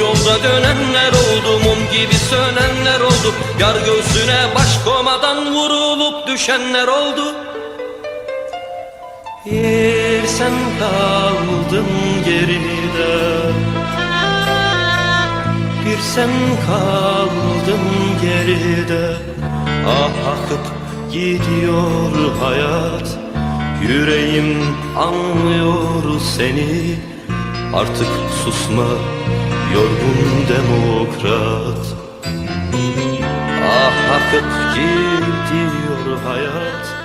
yolda dönenler oldu Mum gibi sönenler oldu. Yar göğsüne baş komadan Vurulup düşenler oldu. Bir sen kaldın geride. Bir sen kaldın geride. Ah akıp gidiyor hayat. Yüreğim anlıyor seni. Artık susma yorgun demokrat. Ah akıp gidiyor hayat